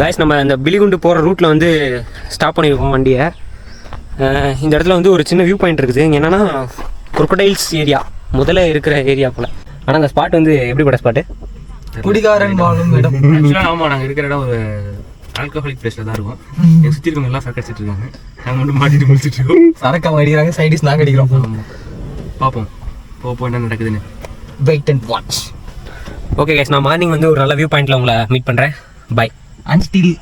Guys நம்ம இந்த பிலிகுண்டு போகிற ரூட்டில் வந்து ஸ்டாப் பண்ணியிருக்கோம் வண்டியை. இந்த இடத்துல வந்து ஒரு சின்ன வியூ பாயிண்ட் இருக்குது. இங்கே என்னன்னா crocodiles ஏரியா முதல்ல இருக்கிற ஏரியா போல். ஆனால் அந்த ஸ்பாட் வந்து எப்படிப்பட்ட ஸ்பாட்டு குடிகாரன் வாழும் இடம். ஆக்சுவலாக ஆமாம் நாங்கள் இருக்கிற இடம் ஒரு ஆல்கஹாலிக் பிளேஸில் தான் இருக்கும். எங்கள் சுற்றி இருக்கவங்க எல்லாம் சரக்கு அடிச்சிட்டு இருக்காங்க. நாங்கள் மட்டும் மாட்டிட்டு முடிச்சிட்டு இருக்கோம். சரக்கு அவங்க அடிக்கிறாங்க சைடிஸ் நாங்க அடிக்கிறோம். பார்ப்போம் போ போ என்ன நடக்குதுன்னு. Wait and watch okay guys நான் மார்னிங் வந்து ஒரு நல்ல வியூ பாயிண்ட்டில் உங்களை மீட் பண்ணுறேன் பை அண்ட் ஸ்டில்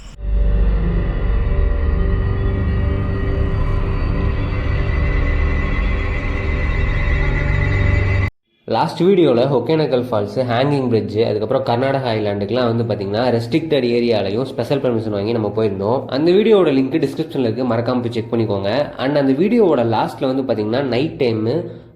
லாஸ்ட் வீடியோவில் ஒகேனக்கல் ஃபால்ஸு ஹேங்கிங் பிரிட்ஜு அதுக்கப்புறம் கர்நாடகா ஐலாண்டுக்குலாம் வந்து பார்த்தீங்கன்னா ரெஸ்ட்ரிக்டட் ஏரியாலையும் ஸ்பெஷல் பெர்மிஷன் வாங்கி நம்ம போயிருந்தோம். அந்த வீடியோட லிங்க் டிஸ்கிரிப்ஷனில் இருக்குது மறக்காம போய் செக் பண்ணிக்கோங்க. அண்ட் அந்த வீடியோவோட லாஸ்ட்டில் வந்து பார்த்தீங்கன்னா நைட் டைமு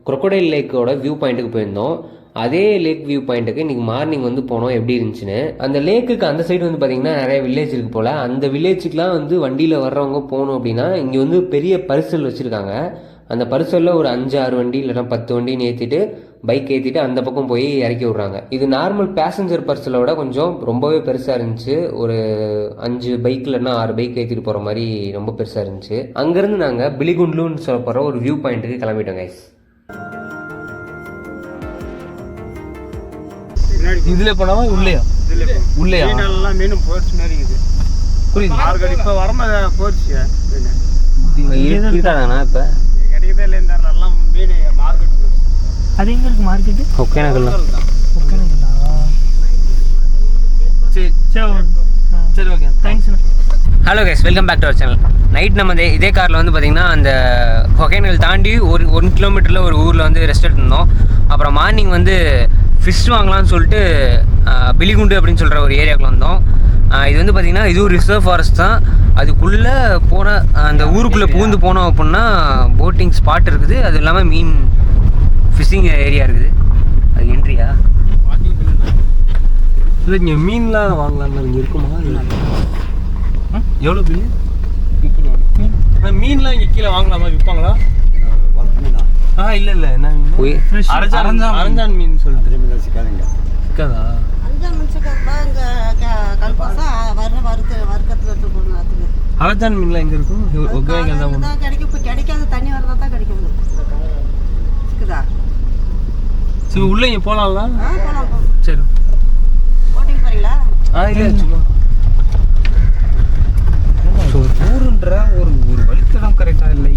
குரொக்கடைல் லேக்கோட வியூ பாயிண்ட்டுக்கு போயிருந்தோம். அதே லேக் வியூ பாயிண்ட்டுக்கு இன்றைக்கி மார்னிங் வந்து போனோம். எப்படி இருந்துச்சுன்னு? அந்த லேக்குக்கு அந்த சைடு வந்து பார்த்தீங்கன்னா நிறைய வில்லேஜ் இருக்கு போல். அந்த வில்லேஜுக்குலாம் வந்து வண்டியில் வர்றவங்க போகணும் அப்படின்னா இங்கே வந்து பெரிய பரிசல் வச்சுருக்காங்க. அந்த பரிசலில் ஒரு அஞ்சு ஆறு வண்டி இல்லைன்னா பத்து வண்டின்னு ஏற்றிட்டு பைக் ஏற்றிட்டு அந்த பக்கம் போய் இறக்கி விட்றாங்க. இது நார்மல் பேசஞ்சர் பர்சலோட கொஞ்சம் ரொம்பவே பெருசாக இருந்துச்சு. ஒரு அஞ்சு பைக் இல்லைன்னா ஆறு பைக் ஏற்றிட்டு போகிற மாதிரி ரொம்ப பெருசாக இருந்துச்சு. அங்கேருந்து நாங்கள் பிலிகுண்ட்லுன்னு சொல்ல போகிற ஒரு வியூ பாயிண்ட்டுக்கு கிளம்பிட்டோம் கைஸ் இதுல போனாவா? உள்ளேயா? உள்ளேயா? மீனெல்லாம் மீனும் போர்ச்சு மாதிரி இருக்குது. புரியுது. மார்க்கெட் இப்போ வரமா போர்ச்சு மீன் இருக்காதாண்ணா இப்போ. கிடைக்கதே இல்லைன்னு எல்லாம் மீன் மார்க்கெட் அது எங்க இருக்கு மார்க்கெட் ஒகேனக்கல்ல சரி சரி okay. Thanks hello guys welcome back to our channel night நம்ம இதே இதே காரில் வந்து பார்த்திங்கன்னா அந்த ஒகேனக்கல் தாண்டி ஒரு ஒன் கிலோமீட்டரில் ஒரு ஊரில் வந்து ரெஸ்ட் எடுத்திருந்தோம் அப்புறம் மார்னிங் வந்து ஃபிஷ் வாங்கலாம்னு சொல்லிட்டு பிலிகுண்டு அப்படின்னு சொல்கிற ஒரு ஏரியாவுக்கு வந்தோம். இது வந்து பார்த்திங்கன்னா இதுவும் ரிசர்வ் ஃபாரஸ்ட் தான். அதுக்குள்ளே போன அந்த ஊருக்குள்ளே பூந்து போனோம் அப்படின்னா போட்டிங் ஸ்பாட் இருக்குது. அது இல்லாமல் மீன் ஃபிஷ்ஷிங் ஏரியா இருக்குது. அது என்ட்ரியா இல்லை இங்கே மீன்லாம் வாங்கலாம்ல இங்கே இருக்குமா? எவ்வளோ பில்லு? மீன்லாம் இங்கே கீழே வாங்கலாமா? விற்பாங்களா ஆ இல்லை இல்லை. என்ன மீன் போய் அரஞ்சான் அரஞ்சான் மீன் சொல்லிட்டு சிக்காதா? அஞ்சாம் மனுஷக்கா இங்கே கல்பாசா வர்ற வறுத்து வறுக்கத்தில் எடுத்து போடணும் அதுக்கு அரஞ்சான் மீன்லாம் எங்கே இருக்கும்? ஒகேங்க தான் போகணும். தான் கிடைக்கும். இப்போ கிடைக்காத தண்ணி வரதா தான் கிடைக்கும். இருக்குதா சரி உள்ளே இங்கே போகலாம் சரி. போட்டிங் போகிறீங்களா ஆ இல்லை சும்மா. ஊருன்ற ஒரு ஒரு வழித்தடம் கரெக்டாக இல்லை.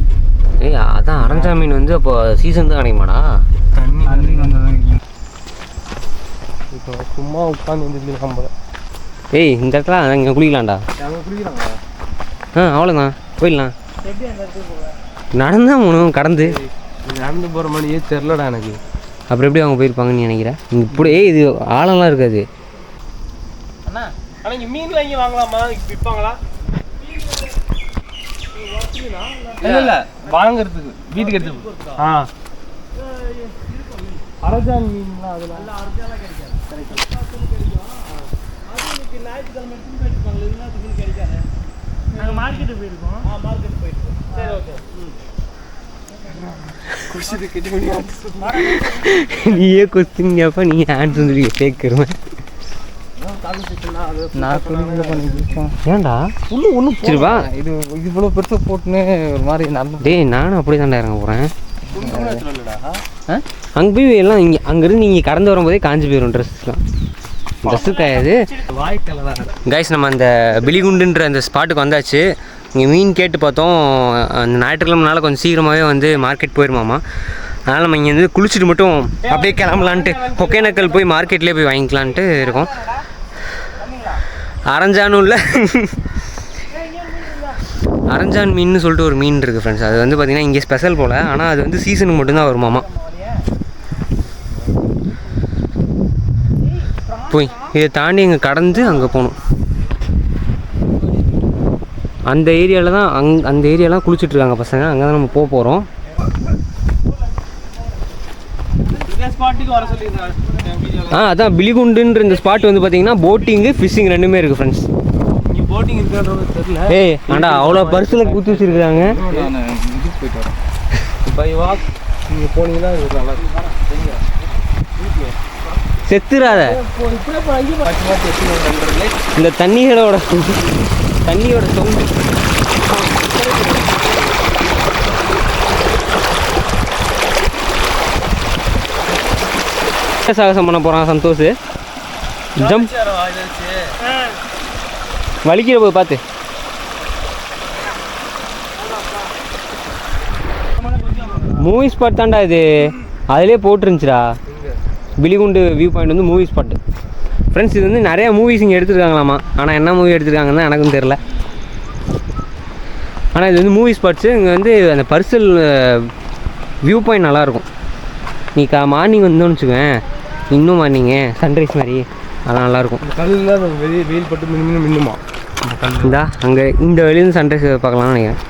ஏய் அதான் அரஞ்சா மீன் வந்து அப்போ சீசன் தான் கிடைக்குமாடா? தண்ணி தண்ணி வந்தால் இப்போ சும்மா உட்காந்து வந்து நம்ம ஏய் இந்த இடத்துல இங்கே குளிக்கலாம்டா. ஆ அவ்வளோதான் போயிடலாம். நடந்தா போகணும் கடந்து. நடந்து போகிற மாதிரியே தெரிலடா எனக்கு. அப்புறம் எப்படி அவங்க போயிருப்பாங்கன்னு நினைக்கிறேன் இங்கே இப்படி ஏய் இது ஆழம்லாம் இருக்காது. அண்ணா ஆனால் இங்கே மீன்லாம் இங்கே வாங்கலாமா? விற்பாங்களா இல்லை இல்லை. வாங்குறதுக்கு வீட்டுக்கு எடுத்து ஆ. அரஜான் மீன்லாம் அதெல்லாம் நாங்கள் மார்க்கெட்டு போயிருக்கோம். ஆ மார்க்கெட் போயிருக்கோம். சரி ஓகே. நீயே கொஸ்டின் கேப்ப நீ ஆன்சர் கேட்குறேன் ஏன்டா? ஒன்றும் இது இவ்வளோ பெருசாக போட்டுன்னு ஒரு மாதிரி நடந்து டேய் நானும் அப்படி இறங்க போகிறேன் அங்கே போய் எல்லாம் இங்கே அங்கேருந்து நீங்கள் கடந்து வரும்போதே காஞ்சி போயிடும் ட்ரெஸ்லாம் ட்ரெஸ்ஸு தான் கைஸ் நம்ம அந்த பிலிகுண்டுன்ற அந்த ஸ்பாட்டுக்கு வந்தாச்சு. இங்கே மீன் கேட்டு பார்த்தோம். அந்த ஞாயிற்றுக்கிழமனால கொஞ்சம் சீக்கிரமாகவே வந்து மார்க்கெட் போயிருமாமா. அதனால் நம்ம இங்கேருந்து குளிச்சுட்டு மட்டும் அப்படியே கிளம்பலான்ட்டு ஒகேனக்கல் போய் மார்க்கெட்லேயே போய் வாங்கிக்கலான்ட்டு இருக்கோம். அரஞ்சானும் இல்லை. அரஞ்சான் மீன் சொல்லிட்டு ஒரு மீன் இருக்குது ஃப்ரெண்ட்ஸ் அது வந்து பார்த்திங்கன்னா இங்கே ஸ்பெஷல் போல். ஆனால் அது வந்து சீசனுக்கு மட்டும்தான் வருமாமா போய் இதை தாண்டி இங்கே கடந்து அங்கே போகணும். அந்த ஏரியாவில் தான் அங் அந்த ஏரியாலாம் குளிச்சுட்ருக்காங்க பசங்க. அங்கே தான் நம்ம போக போகிறோம் ஆ அதான் பிலிகுண்டுன்ற இந்த ஸ்பாட் வந்து பார்த்தீங்கன்னா போட்டிங்கு ஃபிஷ்ஷிங் ரெண்டுமே இருக்குது ஃப்ரெண்ட்ஸ் இங்கே போட்டிங் இருக்கான்றது தெரியல. ஏய் ஆண்டா அவ்வளோ பரிசில் ஊற்றி வச்சுருக்காங்க நான் இதுக்கு போயிட்டு வரேன். பை வாக் நீங்கள் போனீங்கன்னா இது நல்லா செத்துறாத. இந்த தண்ணிகளோட தண்ணியோட சவுண்டு சாகசம் பண்ண போகிறான் சந்தோஷ். ஜம்ப். வலிக்கிற போது பார்த்து மூவி ஸ்பாட் தான்டா இது. அதிலே போட்டுருந்துச்சுடா. பிலிகுண்டு வியூ பாயிண்ட் வந்து மூவி ஸ்பாட்டு ஃப்ரெண்ட்ஸ் இது வந்து நிறைய மூவிஸ் இங்கே எடுத்துருக்காங்களாமா. ஆனால் என்ன மூவி எடுத்திருக்காங்கன்னு எனக்கும் தெரில ஆனால் இது வந்து மூவி ஸ்பாட்ஸு இங்கே வந்து அந்த பர்சல் வியூ பாயிண்ட் நல்லாயிருக்கும். நீ கா மார்னிங் வந்தோன்னு வச்சுக்கோங்க இன்னும் மார்னிங்கு சன்ரைஸ் மாதிரி. அதெல்லாம் நல்லாயிருக்கும். கல்லுல வெளியே வெயில் பட்டு மின்னு மின்னுமா? இந்த அங்கே இந்த வெளியிருந்து சன்ரைஸ் பார்க்கலாம்னு நினைக்கிறேன்.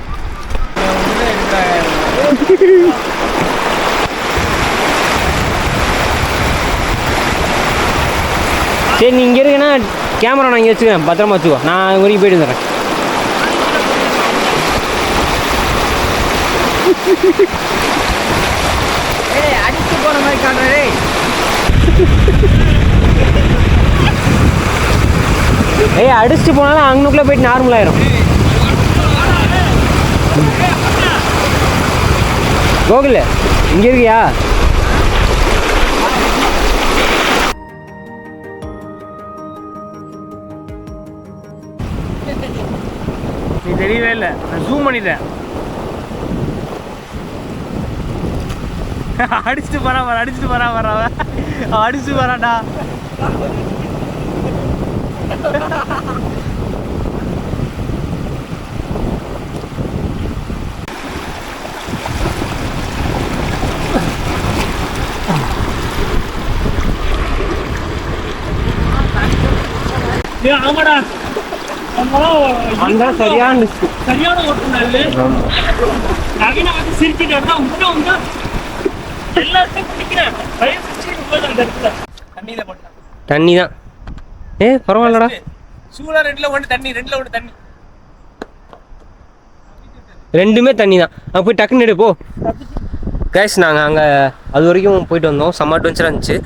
சரி நீ இங்கே இருக்குன்னா கேமரா நான் இங்கே வச்சுக்கிறேன். பத்திரமா வச்சுக்கோ. நான் வரைக்கும் போயிட்டு வந்துடுறேன். அடிச்சு போன மாதிரி காட்டுறே ஏய் அடிச்சுட்டு போனாலும் அங்கனுக்குள்ளே போயிட்டு நார்மல் ஆயிரும். கோகுல் இங்கே இருக்கியா? நீ தெரியவே இல்லை. நான் ஜூம் பண்ணிட்டேன். அடிச்சுட்டு வரா வர அடிச்சுட்டு வரா வர அவன் அடிச்சுட்டு வரான்டா ஏய், ஆமாடா. அந்த சரியான சரியான ஓட்டுநர் நவீன வந்து உங்க உங்க எல்லாத்தையும் பிடிக்கிறேன் பையன் சிரிச்சுட்டு போகுது அந்த இடத்துல தண்ணியில போட்டான் தண்ணி தான் ஏ பரவாயில்லடா. சூடா ரெண்டுல ஒன்று தண்ணி ரெண்டுல ஒன்று தண்ணி. ரெண்டுமே தண்ணி தான் அங்கே போய் டக்குன்னு எடு போ. கேஷ் நாங்கள் அங்கே அது வரைக்கும் போயிட்டு வந்தோம். செம்ம அட்வென்ச்சராக இருந்துச்சு.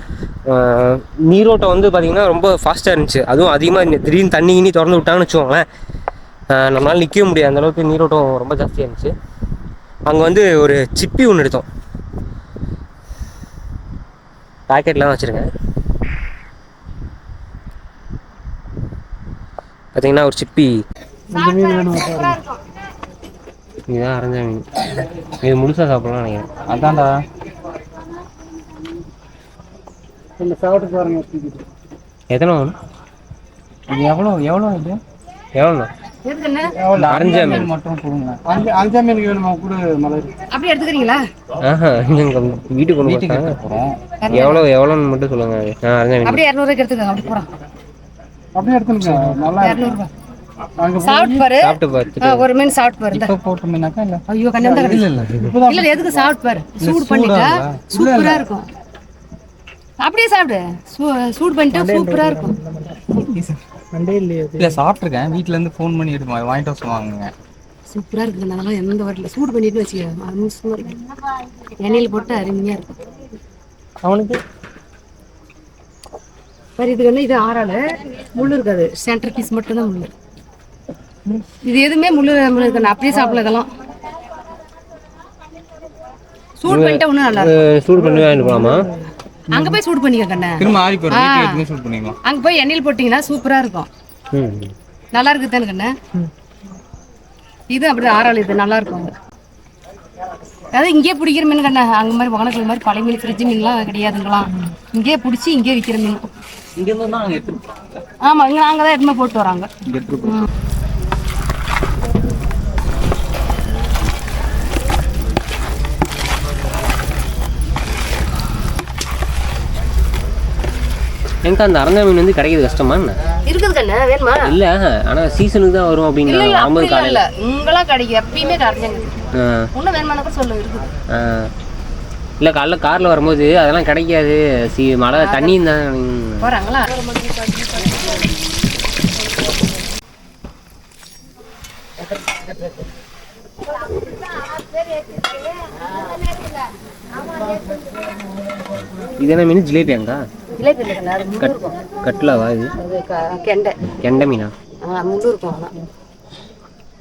நீரோட்டம் வந்து பார்த்திங்கன்னா ரொம்ப ஃபாஸ்ட்டாக இருந்துச்சு. அதுவும் அதிகமாக திடீர்னு தண்ணி இனி திறந்து விட்டாங்கன்னு வச்சுக்கோங்களேன். நம்மளால நிற்கவே முடியாது. அந்த அளவுக்கு நீரோட்டம் ரொம்ப ஜாஸ்தியாக இருந்துச்சு. அங்கே வந்து ஒரு சிப்பி ஒன்று எடுத்தோம். பாக்கெட்லாம் வச்சுருக்கேன். பார்த்தீங்கன்னா ஒரு சிப்பி. இதுதான் அரைஞ்ச மீன் இது முழுசாக சாப்பிடலாம் நினைக்கிறேன். அதான்டா. சாப்பிட்டு பாருங்க. எத்தனை எவ்வளோ எவ்வளோ இது? எவ்வளோண்ணா எவ்வளோ அரைஞ்ச மீன். மட்டும் கொடுங்க. அஞ்சு அஞ்சா மீனுக்கு வேணுமா? கூட மலர். அப்படி எடுத்துக்கிறீங்களா? ஆஹா எங்க வீட்டுக்கு கொண்டு வீட்டுக்கு போட்டாங்க எடுத்து போகிறோம் எவ்வளோ எவ்வளோன்னு மட்டும் சொல்லுங்க. அப்படியே இரநூறுக்கு எடுத்துக்கோங்க அப்படி அப்படியே நல்லா இரநூறுபா. சாப்பிட்டு பாரு. ஒரு மீன் சாப்பிட்டு பாரு இந்தா. இப்போ போட்டு மீனாக்கா இல்லை? ஐயோ கண்ணு இல்லை இல்லை இல்ல எதுக்கு சாப்பிட்டு பாரு? சூடு பண்ணிட்டா சூப்பரா இருக்கும். அப்படியே சாப்பிடு. சூடு பண்ணிட்டா சூப்பரா இருக்கும். இல்லை சாப்பிட்ருக்கேன் வீட்டிலேருந்து ஃபோன் பண்ணி எடுத்து வாங்கிட்டு வர சொல்லுவாங்க சூப்பரா இருக்கு அதெல்லாம் எந்த வரல சூடு பண்ணிட்டு வச்சுக்க அருமையா இருக்கு. எண்ணெயில் போட்டு அருமையா இருக்கும். அவனுக்கு? பாரு இது வந்து இது ஆறாள். முள்ளு இருக்காது. சென்டர் பீஸ் மட்டும் தான் முள்ளு. இது எதுவுமே முள்ளு முள்ளு இருக்காது. அப்படியே சாப்பிடலாம் இதெல்லாம். சூடு பண்ணிட்டா இன்னும் நல்லா சூடு பண்ணி வாங்கிட்டு போகலாமா அங்க போய் சூடு பண்ணிக்க கண்ணே திரும்ப வீட்டுக்கு எடுத்துன்னு ஷூட் பண்ணிக்கலாம். அங்க போய் எண்ணெயில் போட்டிங்கன்னா சூப்பரா இருக்கும். நல்லா இருக்கு தானே கண்ணே? இது அப்படி ஆறாள் இது நல்லா இருக்கும். அங்க. அதாவது இங்கேயே பிடிக்கிற மீன் கண்ணே அங்க மாதிரி வகனக்குள்ள மாதிரி பழைய மீன் ஃப்ரிட்ஜ் மீன்லாம் கிடையாதுங்களாம். இங்கேயே பிடிச்சி இங்கேயே விற்கிற மீன். ஆமா இங்க நாங்க தான் எடுத்துமே போட்டு வராங்க. எனக்கு அந்த அரைஞ்ச மீன் வந்து கிடைக்கிறது கஷ்டமா என்ன? இருக்குது கண்ணே வேணுமா? இல்லை ஆனால் சீசனுக்கு தான் வரும் வரும்போது அப்படிலாம் காலையில். இல்ல. இங்கெல்லாம் கிடைக்கும் எப்பயுமே ஆ. இன்னும் வேணுமானா கூட சொல்லு இருக்குது. இல்லை காலைல காரில் வரும்போது அதெல்லாம் கிடைக்காது. சி மழை தண்ணி தான் போறாங்களா? இது என்ன மீன்? ஜிலேபியாங்கா? ஜிலேபி இல்லை கண்ணு அது முள்ளு இருக்கும் கட்லாவா இது? அது க- கெண்டை. கெண்டை மீனா? ஆ முள்ளு இருக்கும் ஆனால்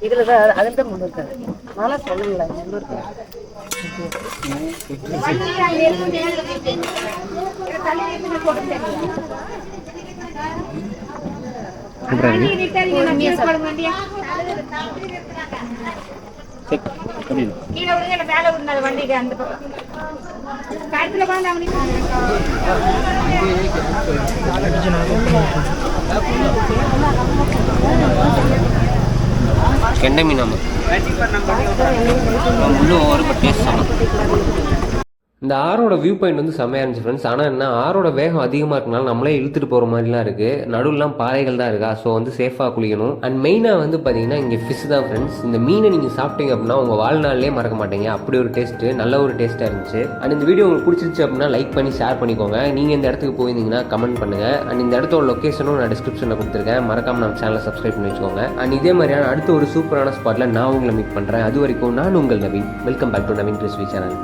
இதில் தான் அதில் தான் முள்ளு இருக்காது அதெல்லாம் முள்ளு இருக்கு சரி, எப்படி இருக்கு? கெண்டை மீனாமா முள்ளு ஒவ்வொரு டேஸ்ட் சமம் இந்த ஆரோட வியூ பாயிண்ட் வந்து செம்மையாக இருந்துச்சு ஃப்ரெண்ட்ஸ் ஆனால் என்ன ஆரோட வேகம் அதிகமாக இருக்கனால நம்மளே இழுத்துட்டு போகிற மாதிரிலாம் இருக்குது நடுவில்லாம் பாறைகள் தான் இருக்கா? ஸோ வந்து சேஃபாக குளிக்கணும். அண்ட் மெயினாக வந்து பார்த்தீங்கன்னா இங்கே ஃபிஷ் தான் ஃப்ரெண்ட்ஸ் இந்த மீனை நீங்கள் சாப்பிட்டீங்க அப்படின்னா உங்கள் வாழ்நாள்லேயே மறக்க மாட்டீங்க. அப்படி ஒரு டேஸ்ட்டு நல்ல ஒரு டேஸ்ட்டாக இருந்துச்சு. அண்ட் இந்த வீடியோ உங்களுக்கு பிடிச்சிருச்சு அப்படின்னா லைக் பண்ணி ஷேர் பண்ணிக்கோங்க. நீங்கள் இந்த இடத்துக்கு போயிருந்தீங்கன்னா கமெண்ட் பண்ணுங்கள் அண்ட் இந்த இடத்தோட லொக்கேஷனும் நான் டிஸ்கிரிப்ஷனில் கொடுத்துருக்கேன். மறக்காமல் நம்ம சேனலை சப்ஸ்கிரைப் பண்ணி வச்சுக்கோங்க. அண்ட் இதே மாதிரியான அடுத்த ஒரு சூப்பரான ஸ்பாட்டில் நான் உங்களை மீட் பண்ணுறேன் அது வரைக்கும் நான் உங்கள் Naveen. Welcome back to Naveen கிறிஸ்வி channel